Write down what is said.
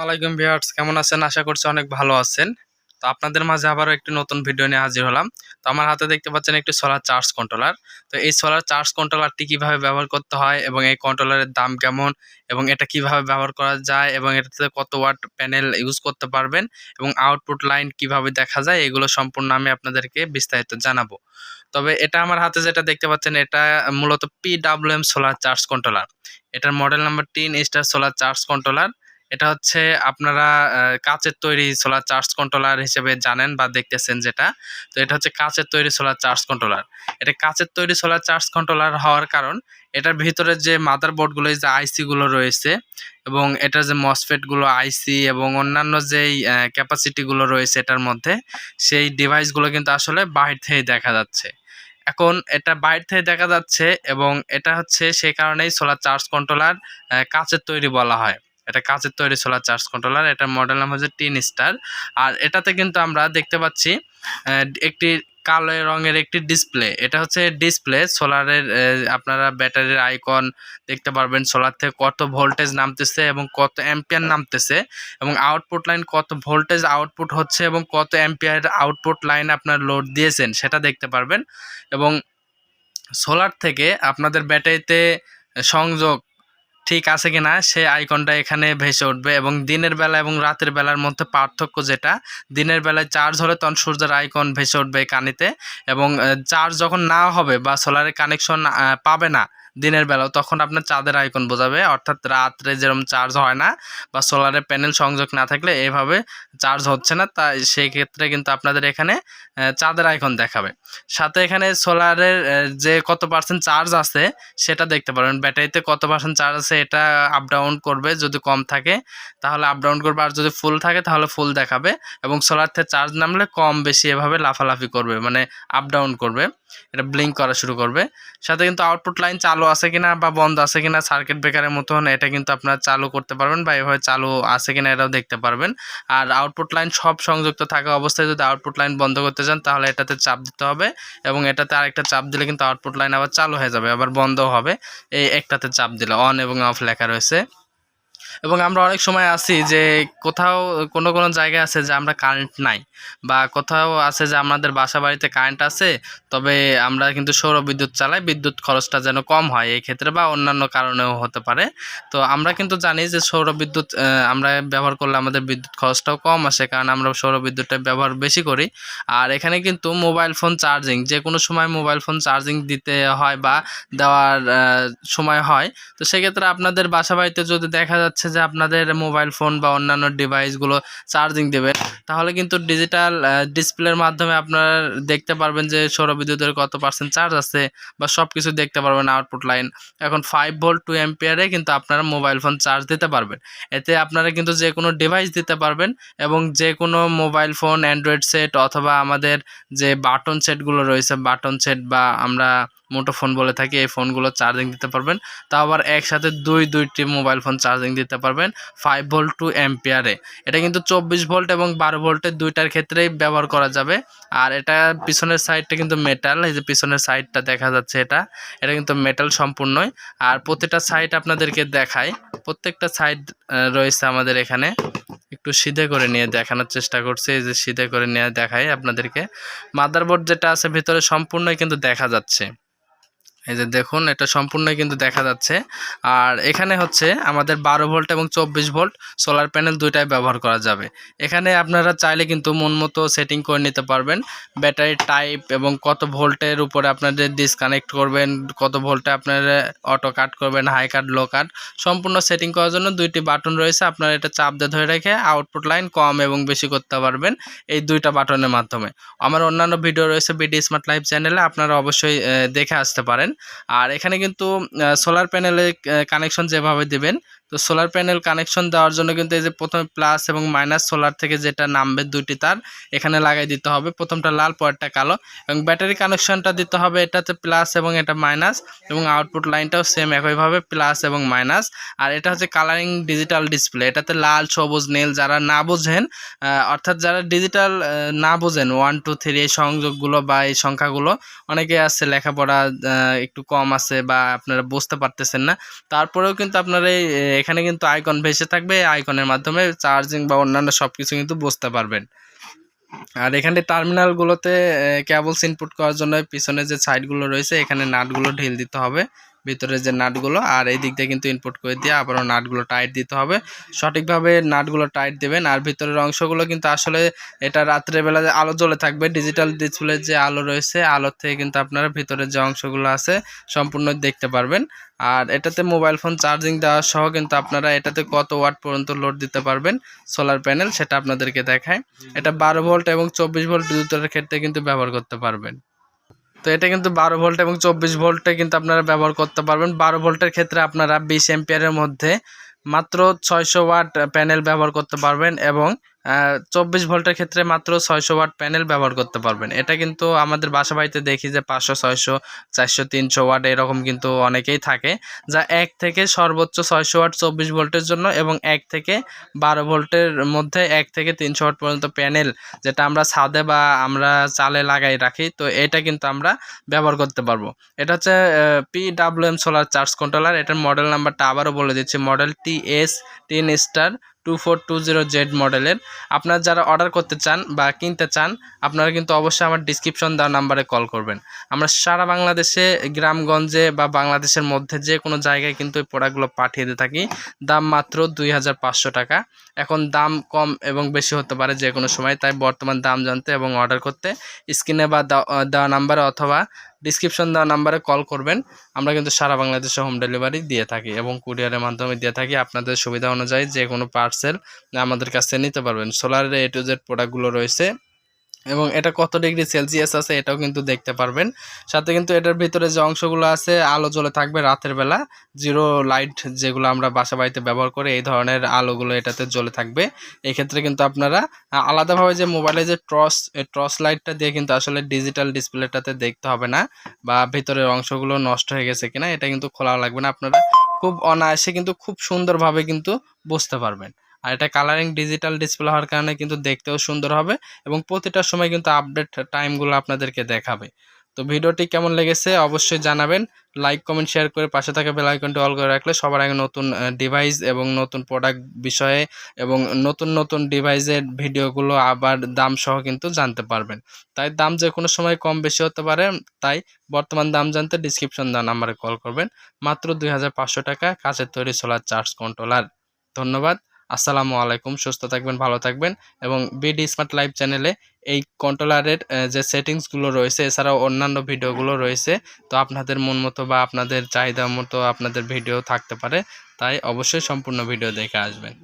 ওয়ালাইকুম ভিউয়ার্স, কেমন আছেন? আশা করছি অনেক ভালো আছেন। তো আপনাদের মাঝে আবারও একটি নতুন ভিডিও নিয়ে হাজির হলাম। তো আমার হাতে দেখতে পাচ্ছেন একটি সোলার চার্জ কন্ট্রোলার তো এই সোলার চার্জ কন্ট্রোলারটি কীভাবে ব্যবহার করতে হয় এবং এই কন্ট্রোলারের দাম কেমন এবং এটা কীভাবে ব্যবহার করা যায় এবং এটাতে কত ওয়াট প্যানেল ইউজ করতে পারবেন এবং আউটপুট লাইন কীভাবে দেখা যায় এগুলো সম্পূর্ণ আমি আপনাদেরকে বিস্তারিত জানাব। তবে এটা আমার হাতে যেটা দেখতে পাচ্ছেন, এটা মূলত P W M solar charge controller এটার model number ten star solar charge controller এটা হচ্ছে আপনারা কাচের তৈরি সোলার চার্জ কন্ট্রোলার হিসেবে জানেন বা দেখতেছেন যেটা। তো এটা হচ্ছে কাচের তৈরি সোলার চার্জ কন্ট্রোলার এটা কাচের তৈরি সোলার চার্জ কন্ট্রোলার হওয়ার কারণ, এটার ভিতরে যে মাদার বোর্ডগুলো যে আইসি গুলো রয়েছে এবং এটার যে মসফেটগুলো আইসি এবং অন্যান্য যেই ক্যাপাসিটি গুলো রয়েছে এটার মধ্যে, সেই ডিভাইসগুলো কিন্তু আসলে বাইরে থেকে দেখা যাচ্ছে। এখন এটা বাইরে থেকে দেখা যাচ্ছে এবং এটা হচ্ছে সেই কারণেই সোলার চার্জ কন্ট্রোলার কাচের তৈরি বলা হয়। এটা কাচের তৈরি সোলার চার্জ কন্ট্রোলার এটার মডেল নাম হচ্ছে টিন স্টার। আর এটাতে কিন্তু আমরা দেখতে পাচ্ছি একটি কালো রঙের একটি ডিসপ্লে এটা হচ্ছে ডিসপ্লে সোলারের আপনারা ব্যাটারির আইকন দেখতে পারবেন সোলার থেকে কত ভোল্টেজ নামতেছে এবং কত অ্যাম্পিয়ার নামতেছে এবং আউটপুট লাইন কত ভোল্টেজ আউটপুট হচ্ছে এবং কত অ্যাম্পিয়ার আউটপুট লাইন আপনার লোড দিয়েছেন সেটা দেখতে পারবেন। এবং সোলার থেকে আপনাদের ব্যাটারিতে সংযোগ ঠিক আছে কিনা সেই আইকনটা এখানে ভেসে উঠবে এবং দিনের বেলা এবং রাতের বেলার মধ্যে পার্থক্য যেটা, দিনের বেলায় চার্জ হলে তখন সূর্যের আইকন ভেসে উঠবে কানিতে এবং চার্জ যখন না হবে বা সোলারের কানেকশন পাবে না দিনের বেলাও তখন আপনার চাঁদের আইকন বোঝাবে। অর্থাৎ রাত্রে যেরকম চার্জ হয় না বা সোলারের প্যানেল সংযোগ না থাকলে এভাবে চার্জ হচ্ছে না। তা সেই ক্ষেত্রে কিন্তু আপনাদের এখানে চাঁদের আইকন দেখাবে। সাথে এখানে সোলারের যে কত পার্সেন্ট চার্জ আছে সেটা দেখতে পারবেন। ব্যাটারিতে কত পার্সেন্ট চার্জ আছে এটা আপ ডাউন করবে যদি কম থাকে। তাহলে আপ ডাউন করবে আর যদি ফুল থাকে তাহলে ফুল দেখাবে। এবং সোলার থেকে চার্জ নামলে কম বেশি এভাবে লাফালাফি করবে মানে আপ ডাউন করবে। এটা ব্লিঙ্ক করা শুরু করবে। সাথে কিন্তু আউটপুট লাইন চালু আছে কিনা বা বন্ধ আছে কিনা সার্কিট ব্রেকারের মতন এটা কিন্তু আপনারা চালু করতে পারবেন বা এভাবে চালু আছে কিনা এটাও দেখতে পারবেন। আর আউটপুট লাইন সব সংযুক্ত থাকা অবস্থায় যদি আউটপুট লাইন বন্ধ করতে চান তাহলে এটাতে চাপ দিতে হবে এবং এটাতে আরেকটা চাপ দিলে কিন্তু আউটপুট লাইন আবার চালু হয়ে যাবে, আবার বন্ধও হবে। এই একটাতে চাপ দিলে অন এবং অফ লেখা রয়েছে। এবং আমরা অনেক সময় আছি যে কোথাও কোনো কোনো জায়গায় আছে যে আমরা কারেন্ট নাই বা কোথাও আছে যে আমাদের বাসা বাড়িতে কারেন্ট আছে, তবে আমরা কিন্তু সৌর বিদ্যুৎ চালাই, বিদ্যুৎ খরচটা যেন কম হয় এই ক্ষেত্রে বা অন্যান্য কারণেও হতে পারে। তো আমরা কিন্তু জানি যে সৌর বিদ্যুৎ আমরা ব্যবহার করলে আমাদের বিদ্যুৎ খরচটাও কম আসে কারণ আমরা সৌর বিদ্যুৎটা ব্যবহার বেশি করি। আর এখানে কিন্তু মোবাইল ফোন চার্জিং যে কোনো সময় মোবাইল ফোন চার্জিং দিতে হয় বা দেওয়ার সময় হয়। তো সেক্ষেত্রে আপনাদের বাসা বাড়িতে যদি দেখা যাচ্ছে যে আপনাদের মোবাইল ফোন বা অন্যান্য ডিভাইসগুলো চার্জিং দেবে, তাহলে কিন্তু ডিজিটাল ডিসপ্লের মাধ্যমে আপনারা দেখতে পারবেন যে সৌর বিদ্যুতের কত পার্সেন্ট চার্জ আছে বা সব কিছু দেখতে পারবেন আউটপুট লাইন এখন ফাইভ ভোল্ট টু এম্পিয়ারে কিন্তু আপনারা মোবাইল ফোন চার্জ দিতে পারবেন। এতে আপনারা কিন্তু যে কোনো ডিভাইস দিতে পারবেন এবং যে কোনো মোবাইল ফোন অ্যান্ড্রয়েড সেট অথবা আমাদের যে বাটন সেটগুলো রয়েছে বাটন সেট বা আমরা মোটো ফোন বলে থাকি, এই ফোনগুলো চার্জিং দিতে পারবেন। তা আবার একসাথে দুই, দুইটি মোবাইল ফোন চার্জিং দিতে পারবেন ফাইভ ভোল্ট টু এম্পিয়ারে এটা কিন্তু চব্বিশ ভোল্ট এবং বারো ভোল্টের দুইটার ক্ষেত্রেই ব্যবহার করা যাবে। আর এটা পিছনের সাইডটা কিন্তু মেটাল এই যে পিছনের সাইডটা দেখা যাচ্ছে এটা। এটা কিন্তু মেটাল সম্পূর্ণই। আর প্রতিটা সাইড আপনাদেরকে দেখায় প্রত্যেকটা সাইড রয়েছে আমাদের এখানে। একটু সিধে করে নিয়ে দেখানোর চেষ্টা করছি। এই যে সিধে করে নিয়ে দেখাই আপনাদেরকে। মাদারবোর্ড যেটা আছে, ভিতরে সম্পূর্ণই কিন্তু দেখা যাচ্ছে। এই যে দেখুন, এটা সম্পূর্ণই কিন্তু দেখা যাচ্ছে। আর এখানে হচ্ছে আমাদের বারো ভোল্ট এবং চব্বিশ ভোল্ট সোলার প্যানেল দুইটাই ব্যবহার করা যাবে। এখানে আপনারা চাইলে কিন্তু মন মতো সেটিং করে নিতে পারবেন। ব্যাটারি টাইপ এবং কত ভোল্টের উপরে আপনাদের ডিসকানেক্ট করবেন, কত ভোল্টে আপনারা অটো কাট করবেন হাই কাট লো কাট সম্পূর্ণ সেটিং করার জন্য দুইটি বাটন রয়েছে। আপনারা এটা চাপ দিয়ে ধরে রেখে আউটপুট লাইন কম এবং বেশি করতে পারবেন এই দুইটা বাটনের মাধ্যমে। আমার অন্যান্য ভিডিও রয়েছে বিডি স্মার্ট লাইফ চ্যানেলে আপনারা অবশ্যই দেখে আসতে পারেন। আর এখানে কিন্তু সোলার প্যানেলে কানেকশন যেভাবে দিবেন তো সোলার প্যানেল কানেকশন দেওয়ার জন্য কিন্তু এই যে প্রথমে প্লাস এবং মাইনাস সোলার থেকে যেটা নামবে দুইটি তার, এখানে লাগাই দিতে হবে। প্রথমটা লাল, পরেরটা কালো এবং ব্যাটারি কানেকশনটা দিতে হবে এটাতে প্লাস এবং এটা মাইনাস এবং আউটপুট লাইনটাও সেম একইভাবে প্লাস এবং মাইনাস আর এটা হচ্ছে কালারিং ডিজিটাল ডিসপ্লে এটাতে লাল, সবুজ, নীল যারা না বোঝেন অর্থাৎ যারা ডিজিটাল না বোঝেন ওয়ান টু থ্রি এই সংযোগগুলো বা এই সংখ্যাগুলো, অনেকে আছে লেখাপড়া একটু কম আছে বা আপনারা বুঝতে পারতেছেন না। তারপরেও কিন্তু আপনারা এই এখানে কিন্তু আইকন ভেসে থাকবে আইকনের মাধ্যমে চার্জিং বা অন্যান্য সব কিছু কিন্তু বুঝতে পারবেন। আর এখানে টার্মিনালগুলোতে ক্যাবলস ইনপুট করার জন্য পিছনে যে সাইডগুলো রয়েছে, এখানে নাটগুলো ঢিল দিতে হবে। ভিতরে যে নাটগুলো, আর এই দিক দিয়ে কিন্তু ইনপুট করে দিয়ে আবারও নাটগুলো টাইট দিতে হবে। সঠিকভাবে নাটগুলো টাইট দেবেন, আর ভিতরের অংশগুলো কিন্তু আসলে এটা রাত্রেবেলা যে আলো জ্বলে থাকবে ডিজিটাল ডিসপ্লে যে আলো রয়েছে আলোর থেকে কিন্তু আপনারা ভিতরের যে অংশগুলো আছে সম্পূর্ণ দেখতে পারবেন। আর এটাতে মোবাইল ফোন চার্জিং দেওয়া সহ কিন্তু আপনারা এটাতে কত ওয়াট পর্যন্ত লোড দিতে পারবেন সোলার প্যানেল সেটা আপনাদেরকে দেখায়। এটা বারো ভোল্ট এবং চব্বিশ ভোল্ট দুটোর ক্ষেত্রে কিন্তু ব্যবহার করতে পারবেন। তো এটা কিন্তু বারো ভোল্ট এবং চব্বিশ ভোল্টে কিন্তু আপনারা ব্যবহার করতে পারবেন। বারো ভোল্টের ক্ষেত্রে আপনারা বিশ এম্পিয়ারের মধ্যে মাত্র ছয়শো ওয়াট প্যানেল ব্যবহার করতে পারবেন এবং চব্বিশ ভোল্টের ক্ষেত্রে মাত্র ছয়শো ওয়াট প্যানেল ব্যবহার করতে পারবেন। এটা কিন্তু আমাদের বাসা বাড়িতে দেখি যে পাঁচশো, ছয়শো, চারশো, তিনশো ওয়াট এরকম কিন্তু অনেকেই থাকে, যা এক থেকে সর্বোচ্চ ছয়শো ওয়াট চব্বিশ ভোল্টের জন্য এবং এক থেকে বারো ভোল্টের মধ্যে এক থেকে তিনশো ওয়াট পর্যন্ত প্যানেল যেটা আমরা ছাদে বা আমরা চালে লাগাই রাখি, তো এটা কিন্তু আমরা ব্যবহার করতে পারব। এটা হচ্ছে P W M solar charge controller এটার মডেল নাম্বারটা আবারও বলে দিচ্ছি model T S ten star two four two zero Z মডেলের। আপনারা যারা অর্ডার করতে চান বা কিনতে চান, আপনারা কিন্তু অবশ্যই আমার ডিসক্রিপশন দেওয়া নাম্বারে কল করবেন। আমরা সারা বাংলাদেশে, গ্রামগঞ্জে বা বাংলাদেশের মধ্যে যে কোনো জায়গায় কিন্তু এই প্রোডাক্টগুলো পাঠিয়ে দিয়ে থাকি। দাম মাত্র দুই হাজার পাঁচশো টাকা। এখন দাম কম এবং বেশি হতে পারে যে কোনো সময়, তাই বর্তমান দাম জানতে এবং অর্ডার করতে স্ক্রিনে বা দেওয়া নাম্বারে অথবা ডিসক্রিপশন দেওয়া নাম্বারে কল করবেন। আমরা কিন্তু সারা বাংলাদেশে হোম ডেলিভারি দিয়ে থাকি এবং কুরিয়ারের মাধ্যমে দিয়ে থাকি। আপনাদের সুবিধা অনুযায়ী যে কোনো পার্সেল আমাদের কাছে নিতে পারবেন। সোলারের এ টু জেড প্রোডাক্টগুলো রয়েছে। এবং এটা কত ডিগ্রি সেলসিয়াস আছে এটাও কিন্তু দেখতে পারবেন। সাথে কিন্তু এটার ভিতরে যে অংশগুলো আছে, আলো জ্বলে থাকবে রাতের বেলা। জিরো লাইট যেগুলো আমরা বাসা বাড়িতে ব্যবহার করি, এই ধরনের আলোগুলো এটাতে জ্বলে থাকবে। এক্ষেত্রে কিন্তু আপনারা আলাদাভাবে যে মোবাইলে যে টর্চ এই টর্চ লাইটটা দিয়ে কিন্তু আসলে ডিজিটাল ডিসপ্লেটাতে দেখতে হবে না বা ভিতরের অংশগুলো নষ্ট হয়ে গেছে কিনা, এটা কিন্তু খোলা লাগবে না। আপনারা খুব অনায়াসে কিন্তু খুব সুন্দরভাবে কিন্তু বুঝতে পারবেন। আর এটা কালারিং ডিজিটাল ডিসপ্লে হওয়ার কারণে কিন্তু দেখতেও সুন্দর হবে এবং প্রতিটা সময় কিন্তু আপডেট টাইমগুলো আপনাদেরকে দেখাবে। তো ভিডিওটি কেমন লেগেছে অবশ্যই জানাবেন লাইক কমেন্ট শেয়ার করে পাশে থাকা বেল আইকনটি অল করে রাখলে সবার আগে নতুন ডিভাইস এবং নতুন প্রোডাক্ট বিষয়ে এবং নতুন নতুন ডিভাইসের ভিডিওগুলো আবার দাম সহ কিন্তু জানতে পারবেন। তাই দাম যে কোনো সময় কম বেশি হতে পারে, তাই বর্তমান দাম জানতে ডিসক্রিপশন দেওয়া নাম্বারে কল করবেন। মাত্র দুই হাজার পাঁচশো টাকা কাছের তৈরি সোলার চার্জ কন্ট্রোলার ধন্যবাদ। আসসালামু আলাইকুম, সুস্থ থাকবেন, ভালো থাকবেন এবং বিডি স্মার্ট লাইভ চ্যানেলে এই কন্ট্রোলারের যে সেটিংসগুলো রয়েছে, এছাড়াও অন্যান্য ভিডিওগুলো রয়েছে, তো আপনাদের মন মতো বা আপনাদের চাহিদা মতো আপনাদের ভিডিও থাকতে পারে, তাই অবশ্যই সম্পূর্ণ ভিডিও দেখে আসবেন।